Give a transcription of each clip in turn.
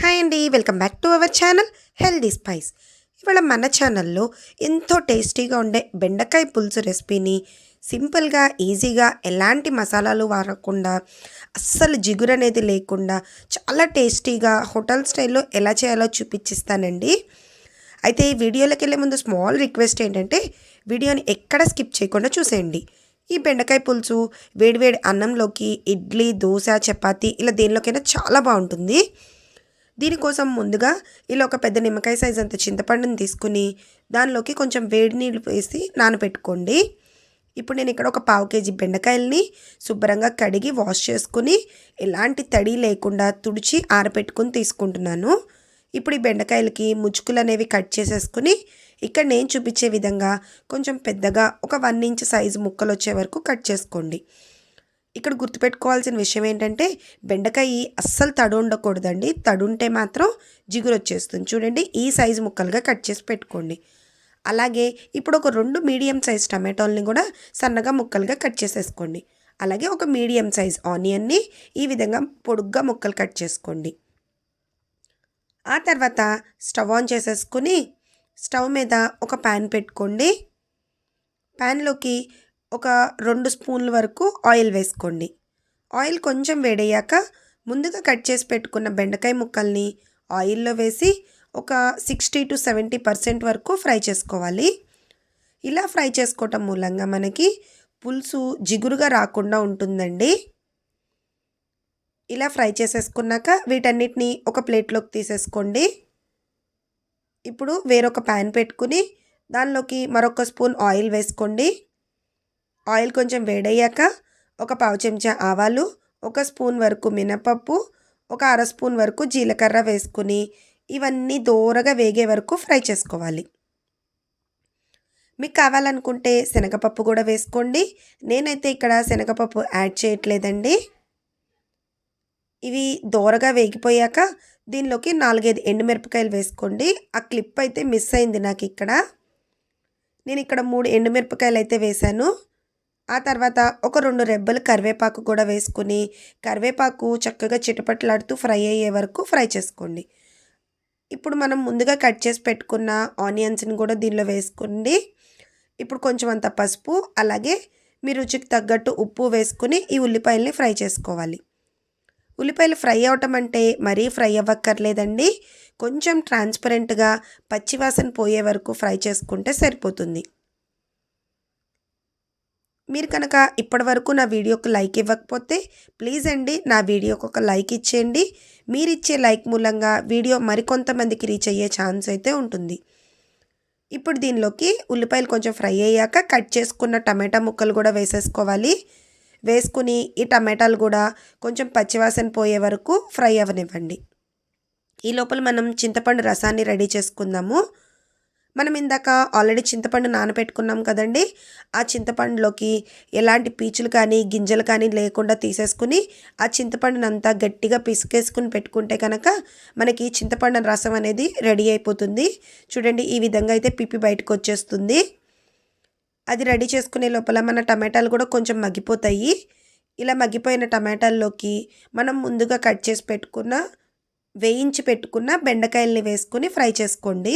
Hi అండి welcome back to our channel Healthy Spice. ఇవాళ మన ఛానల్లో ఎంతో టేస్టీగా ఉండే బెండకాయ పులుసు రెసిపీని సింపుల్గా ఈజీగా ఎలాంటి మసాలాలు వాడకుండా అస్సలు జిగురు అనేది లేకుండా చాలా టేస్టీగా హోటల్ స్టైల్లో ఎలా చేయాలో చూపించిస్తానండి. అయితే ఈ వీడియోలోకి వెళ్ళే ముందు స్మాల్ రిక్వెస్ట్ ఏంటంటే వీడియోని ఎక్కడ స్కిప్ చేయకుండా చూసేయండి. ఈ బెండకాయ పులుసు వేడివేడి అన్నంలోకి ఇడ్లీ దోశ చపాతీ ఇలా దేనిలోకైనా చాలా బాగుంటుంది. దీనికోసం ముందుగా ఇలా ఒక పెద్ద నిమ్మకాయ సైజ్ అంత చింతపండుని తీసుకుని దానిలోకి కొంచెం వేడి నీళ్ళు వేసి నానబెట్టుకోండి. ఇప్పుడు నేను ఇక్కడ ఒక పావు కేజీ బెండకాయలని శుభ్రంగా కడిగి వాష్ చేసుకుని ఎలాంటి తడి లేకుండా తుడిచి ఆరపెట్టుకుని తీసుకుంటున్నాను. ఇప్పుడు ఈ బెండకాయలకి ముచ్చుకులు అనేవి కట్ చేసేసుకుని ఇక్కడ నేను చూపించే విధంగా కొంచెం పెద్దగా ఒక వన్ ఇంచ్ సైజు ముక్కలు వచ్చే వరకు కట్ చేసుకోండి. ఇక్కడ గుర్తుపెట్టుకోవాల్సిన విషయం ఏంటంటే బెండకాయ అస్సలు తడు ఉండకూడదండి. తడుంటే మాత్రం జిగురు వచ్చేస్తుంది. చూడండి ఈ సైజు ముక్కలుగా కట్ చేసి పెట్టుకోండి. అలాగే ఇప్పుడు ఒక రెండు మీడియం సైజ్ టమాటోల్ని కూడా సన్నగా ముక్కలుగా కట్ చేసేసుకోండి. అలాగే ఒక మీడియం సైజ్ ఆనియన్ని ఈ విధంగా పొడుగ్గా ముక్కలు కట్ చేసుకోండి. ఆ తర్వాత స్టవ్ ఆన్ చేసేసుకుని స్టవ్ మీద ఒక ప్యాన్ పెట్టుకోండి. ప్యాన్లోకి ఒక రెండు స్పూన్ల వరకు ఆయిల్ వేసుకోండి. ఆయిల్ కొంచెం వేడయ్యాక ముందుగా కట్ చేసి పెట్టుకున్న బెండకాయ ముక్కల్ని ఆయిల్లో వేసి ఒక సిక్స్టీ టు సెవెంటీ పర్సెంట్ వరకు ఫ్రై చేసుకోవాలి. ఇలా ఫ్రై చేసుకోవటం మూలంగా మనకి పులుసు జిగురుగా రాకుండా ఉంటుందండి. ఇలా ఫ్రై చేసేసుకున్నాక వీటన్నిటిని ఒక ప్లేట్లోకి తీసేసుకోండి. ఇప్పుడు వేరొక ప్యాన్ పెట్టుకుని దానిలోకి మరొక స్పూన్ ఆయిల్ వేసుకోండి. ఆయిల్ కొంచెం వేడయ్యాక ఒక పావు చెంచా ఆవాలు ఒక స్పూన్ వరకు మినపప్పు ఒక అర స్పూన్ వరకు జీలకర్ర వేసుకుని ఇవన్నీ దోరగా వేగే వరకు ఫ్రై చేసుకోవాలి. మీకు కావాలనుకుంటే శనగపప్పు కూడా వేసుకోండి. నేనైతే ఇక్కడ శనగపప్పు యాడ్ చేయట్లేదండి. ఇవి దోరగా వేగిపోయాక దీనిలోకి నాలుగైదు ఎండుమిరపకాయలు వేసుకోండి. ఆ క్లిప్ అయితే మిస్ అయింది నాకు ఇక్కడ. నేను ఇక్కడ మూడు ఎండుమిరపకాయలు అయితే వేశాను. ఆ తర్వాత ఒక రెండు రెబ్బలు కరివేపాకు కూడా వేసుకుని కరివేపాకు చక్కగా చిటపట్లాడుతూ ఫ్రై అయ్యే వరకు ఫ్రై చేసుకోండి. ఇప్పుడు మనం ముందుగా కట్ చేసి పెట్టుకున్న ఆనియన్స్ని కూడా దీనిలో వేసుకోండి. ఇప్పుడు కొంచెం అంత పసుపు అలాగే మీ రుచికి తగ్గట్టు ఉప్పు వేసుకుని ఈ ఉల్లిపాయల్ని ఫ్రై చేసుకోవాలి. ఉల్లిపాయలు ఫ్రై అవటం అంటే మరీ ఫ్రై అవ్వక్కర్లేదండి. కొంచెం ట్రాన్స్పరెంట్గా పచ్చివాసన పోయే వరకు ఫ్రై చేసుకుంటే సరిపోతుంది. మీరు కనుక ఇప్పటి వరకు నా వీడియోకి లైక్ ఇవ్వకపోతే ప్లీజ్ అండి నా వీడియోకి ఒక లైక్ ఇచ్చేయండి. మీరు ఇచ్చే లైక్ మూలంగా వీడియో మరికొంతమందికి రీచ్ అయ్యే ఛాన్స్ అయితే ఉంటుంది. ఇప్పుడు దీనిలోకి ఉల్లిపాయలు కొంచెం ఫ్రై అయ్యాక కట్ చేసుకున్న టమాటా ముక్కలు కూడా వేసేసుకోవాలి. వేసుకుని ఈ టమాటాలు కూడా కొంచెం పచ్చివాసన పోయే వరకు ఫ్రై అవ్వనివ్వండి ఈ లోపల మనం చింతపండు రసాన్ని రెడీ చేసుకుందాము. మనం ఇందాక ఆల్రెడీ చింతపండు నానబెట్టుకున్నాం కదండి. ఆ చింతపండులోకి ఎలాంటి పీచులు కానీ గింజలు కానీ లేకుండా తీసేసుకుని ఆ చింతపండునంతా గట్టిగా పిసికేసుకుని పెట్టుకుంటే కనుక మనకి చింతపండు రసం అనేది రెడీ అయిపోతుంది. చూడండి ఈ విధంగా అయితే పిప్పి బయటకు వచ్చేస్తుంది. అది రెడీ చేసుకునే లోపల మన టమాటాలు కూడా కొంచెం మగ్గిపోతాయి. ఇలా మగ్గిపోయిన టమాటాల్లోకి మనం ముందుగా కట్ చేసి పెట్టుకున్న వేయించి పెట్టుకున్న బెండకాయల్ని వేసుకుని ఫ్రై చేసుకోండి.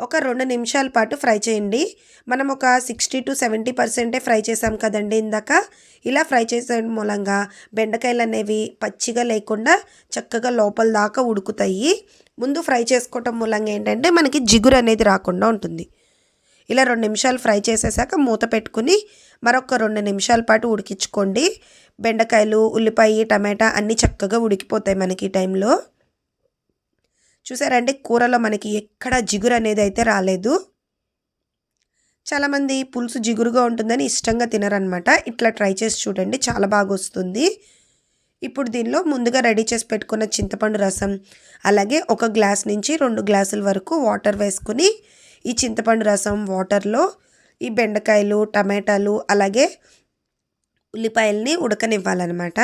ఒక రెండు నిమిషాల పాటు ఫ్రై చేయండి. మనం ఒక సిక్స్టీ టు సెవెంటీ పర్సెంటే ఫ్రై చేసాం కదండి ఇందాక. ఇలా ఫ్రై చేసే మూలంగా బెండకాయలు అనేవి పచ్చిగా లేకుండా చక్కగా లోపల దాకా ఉడుకుతాయి. ముందు ఫ్రై చేసుకోవటం మూలంగా ఏంటంటే మనకి జిగురు అనేది రాకుండా ఉంటుంది. ఇలా రెండు నిమిషాలు ఫ్రై చేసేసాక మూత పెట్టుకుని మరొక రెండు నిమిషాల పాటు ఉడికించుకోండి. బెండకాయలు ఉల్లిపాయ టమాటా అన్నీ చక్కగా ఉడికిపోతాయి మనకి ఈ టైంలో. చూసారంటే కూరలో మనకి ఎక్కడ జిగురు అనేది అయితే రాలేదు. చాలామంది పులుసు జిగురుగా ఉంటుందని ఇష్టంగా తినరనమాట ఇట్లా ట్రై చేసి చూడండి. చాలా బాగా వస్తుంది. ఇప్పుడు దీనిలో ముందుగా రెడీ చేసి పెట్టుకున్న చింతపండు రసం అలాగే ఒక గ్లాస్ నుంచి రెండు గ్లాసుల వరకు వాటర్ వేసుకుని ఈ చింతపండు రసం వాటర్లో ఈ బెండకాయలు టమాటాలు అలాగే ఉల్లిపాయల్ని ఉడకనివ్వాలన్నమాట.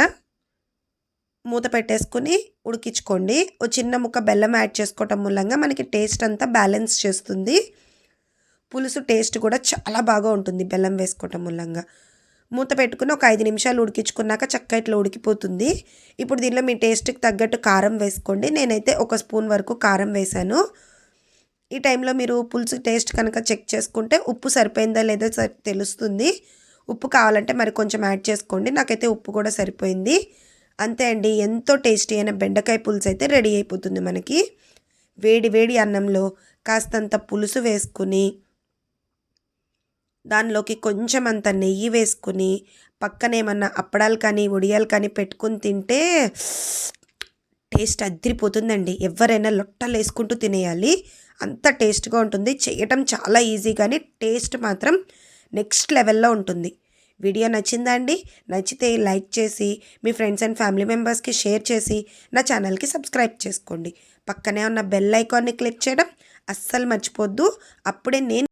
మూత పెట్టేసుకుని ఉడికించుకోండి. ఓ చిన్న ముక్క బెల్లం యాడ్ చేసుకోవటం మూలంగా మనకి టేస్ట్ అంతా బ్యాలెన్స్ చేస్తుంది. పులుసు టేస్ట్ కూడా చాలా బాగా ఉంటుంది బెల్లం వేసుకోవటం మూలంగా. మూత పెట్టుకుని ఒక ఐదు నిమిషాలు ఉడికించుకున్నాక చక్క ఇట్లా ఉడికిపోతుంది. ఇప్పుడు దీనిలో మీ టేస్ట్కి తగ్గట్టు కారం వేసుకోండి. నేనైతే ఒక స్పూన్ వరకు కారం వేశాను. ఈ టైంలో మీరు పులుసు టేస్ట్ కనుక చెక్ చేసుకుంటే ఉప్పు సరిపోయిందా లేదా సరి- తెలుస్తుంది. ఉప్పు కావాలంటే మరి కొంచెం యాడ్ చేసుకోండి. నాకైతే ఉప్పు కూడా సరిపోయింది. అంతే అండి. ఎంతో టేస్టీ అయిన బెండకాయ పులుసు అయితే రెడీ అయిపోతుంది మనకి. వేడి వేడి అన్నంలో కాస్తంత పులుసు వేసుకుని దానిలోకి కొంచెం అంత నెయ్యి వేసుకుని పక్కన ఏమన్నా అప్పడాలు కానీ ఉడియాలు కానీ పెట్టుకుని తింటే టేస్ట్ అదిరిపోతుందండి. ఎవరైనా లొట్టలు వేసుకుంటూ తినేయాలి. అంత టేస్ట్గా ఉంటుంది. చేయటం చాలా ఈజీ కానీ టేస్ట్ మాత్రం నెక్స్ట్ లెవెల్లో ఉంటుంది. వీడియో నచ్చిందా అండి నచ్చితే లైక్ చేసి మీ ఫ్రెండ్స్ అండ్ ఫ్యామిలీ మెంబర్స్కి షేర్ చేసి నా ఛానల్కి సబ్స్క్రైబ్ చేసుకోండి. పక్కనే ఉన్న బెల్ ఐకాన్ని క్లిక్ చేయడం అస్సలు మర్చిపోద్దు. అప్పుడే నేను